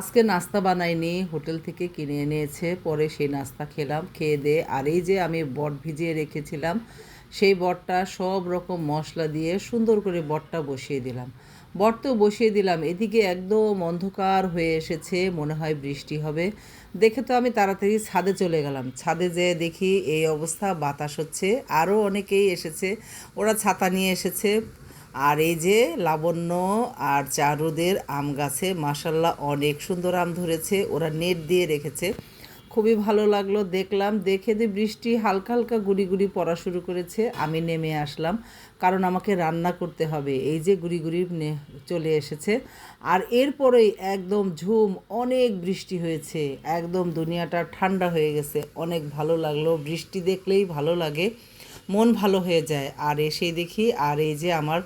আজকে নাস্তা বানাইনি, হোটেল থেকে কিনে এনেছে, পরে সেই নাস্তা খেলাম, খেয়ে দিয়ে আর এই যে আমি বট ভিজিয়ে রেখেছিলাম, সেই বটটা সব রকম মশলা দিয়ে সুন্দর করে বটটা বসিয়ে দিলাম। বট তো বসিয়ে দিলাম, এদিকে একদম অন্ধকার হয়ে এসেছে, মনে হয় বৃষ্টি হবে। দেখে তো আমি তাড়াতাড়ি ছাদে চলে গেলাম, ছাদে যেয়ে দেখি এই অবস্থা, বাতাস হচ্ছে আরও অনেকেই এসেছে, ওরা ছাতা নিয়ে এসেছে। আর এই যে লাবণ্য আর চারুদের আম গাছে মাসাল্লাহ অনেক সুন্দর আম ধরেছে, ওরা নেট দিয়ে রেখেছে। খুবই ভালো লাগল দেখলাম, দেখে দিয়ে বৃষ্টি হালকা হালকা গুড়ি গুড়ি পড়া শুরু করেছে, আমি নেমে আসলাম, কারণ আমাকে রান্না করতে হবে, এই যে গুড়ি গুড়ি চলে এসেছে। আর এরপরেই একদম ঝুম, অনেক বৃষ্টি হয়েছে, একদম দুনিয়াটা ঠান্ডা হয়ে গেছে, অনেক ভালো লাগল, বৃষ্টি দেখলেই ভালো লাগে, মন ভালো হয়ে যায়, আর এসেই দেখি, আর এই যে আমার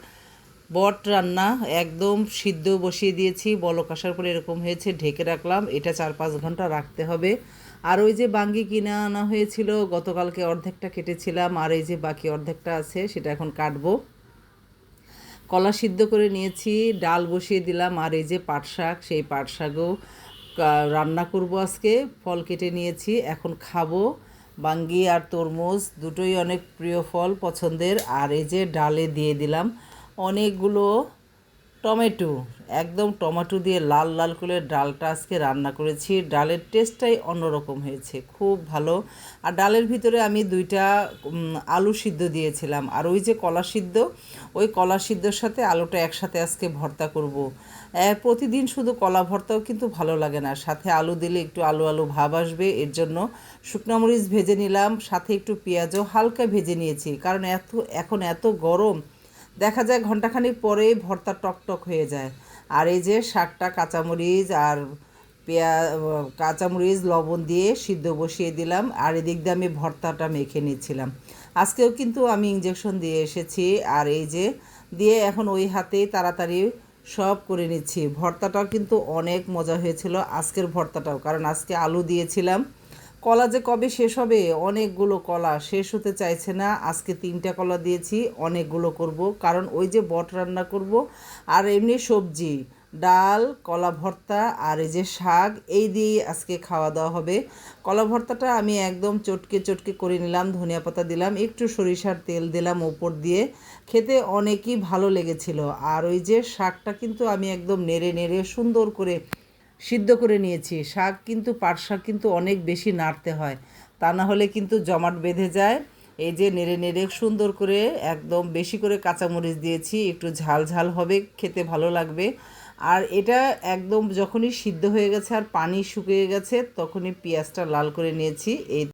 বট রান্না একদম সিদ্ধ বসিয়ে দিয়েছি, বলক আসার পরে এরকম হয়েছে, ঢেকে রাখলাম। এটা চার পাঁচ ঘণ্টা রাখতে হবে। আর ওই যে বাঙ্গি কিনে আনা হয়েছিল, গতকালকে অর্ধেকটা কেটেছিলাম, আর এই যে বাকি অর্ধেকটা আছে, সেটা এখন কাটবো। কলা সিদ্ধ করে নিয়েছি, ডাল বসিয়ে দিলাম, আর এই যে পাট শাক, সেই পাট শাকও রান্না করব আজকে। ফল কেটে নিয়েছি, এখন খাব। বাঙ্গি আর তরমুজ দুটোই অনেক প্রিয় ফল পছন্দের, আর এই যে ডালে দিয়ে দিলাম অনেকগুলো টমেটো, একদম টমেটো দিয়ে লাল লাল করে ডালটা আজকে রান্না করেছি। ডালের টেস্টটাই অন্যরকম হয়েছে, খুব ভালো। আর ডালের ভিতরে আমি দুইটা আলু সিদ্ধ দিয়েছিলাম। আর ওই যে কলা সিদ্ধ, ওই কলা সিদ্ধর সাথে আলুটা একসাথে আজকে ভর্তা করব। প্রতিদিন শুধু কলা ভর্তাও কিন্তু ভালো লাগে না। সাথে আলু দিলে একটু আলু আলু ভাব আসবে। এর জন্য শুকনো মরিচ ভেজে নিলাম, সাথে একটু পেঁয়াজও হালকা ভেজে নিয়েছি। কারণ এত, এখন এত গরম দেখা যায় ঘন্টাখানিক পরেই ভর্তা টকটক হয়ে যায়। আর এই যে শাকটা, কাঁচামরিচ আর পেঁয়া, কাঁচামরিচ, লবণ দিয়ে সিদ্ধ বসিয়ে দিলাম। আর এদিক দিয়ে আমি ভর্তাটা মেখে নিচ্ছিলাম। আজকেও কিন্তু আমি ইঞ্জেকশন দিয়ে এসেছি। আর এই যে দিয়ে এখন ওই হাতেই তাড়াতাড়ি সব করে নিচ্ছি। ভর্তাটাও কিন্তু অনেক মজা হয়েছিল আজকের ভর্তাটাও। কারণ আজকে আলু দিয়েছিলাম। কলা যে কবে শেষ হবে, অনেকগুলো কলা শেষ হতে চাইছে না। আজকে তিনটা কলা দিয়েছি, অনেকগুলো করব। কারণ ওই যে বট রান্না করব, আর এমনি সবজি, ডাল, কলা ভর্তা, আর এই যে শাক, এই দিয়েই আজকে খাওয়া দাওয়া হবে। কলা ভর্তাটা আমি একদম চটকে চটকে করে নিলাম, ধনিয়া পাতা দিলাম, একটু সরিষার তেল দিলাম ওপর দিয়ে। খেতে অনেকই ভালো লেগেছিল। আর ওই যে শাকটা কিন্তু আমি একদম নেড়ে নেড়ে সুন্দর করে সিদ্ধ করে নিয়েছি। শাক কিন্তু, পাট শাক কিন্তু অনেক বেশি নাড়তে হয়। তা না হলে কিন্তু জমাট বেঁধে যায়। এই যে নেড়ে নেড়ে সুন্দর করে একদম বেশি করে কাঁচামরিচ দিয়েছি, একটু ঝাল ঝাল হবে, খেতে ভালো লাগবে। আর এটা একদম যখনই সিদ্ধ হয়ে গেছে আর পানি শুকিয়ে গেছে, তখনই পেঁয়াজটা লাল করে নিয়েছি। এই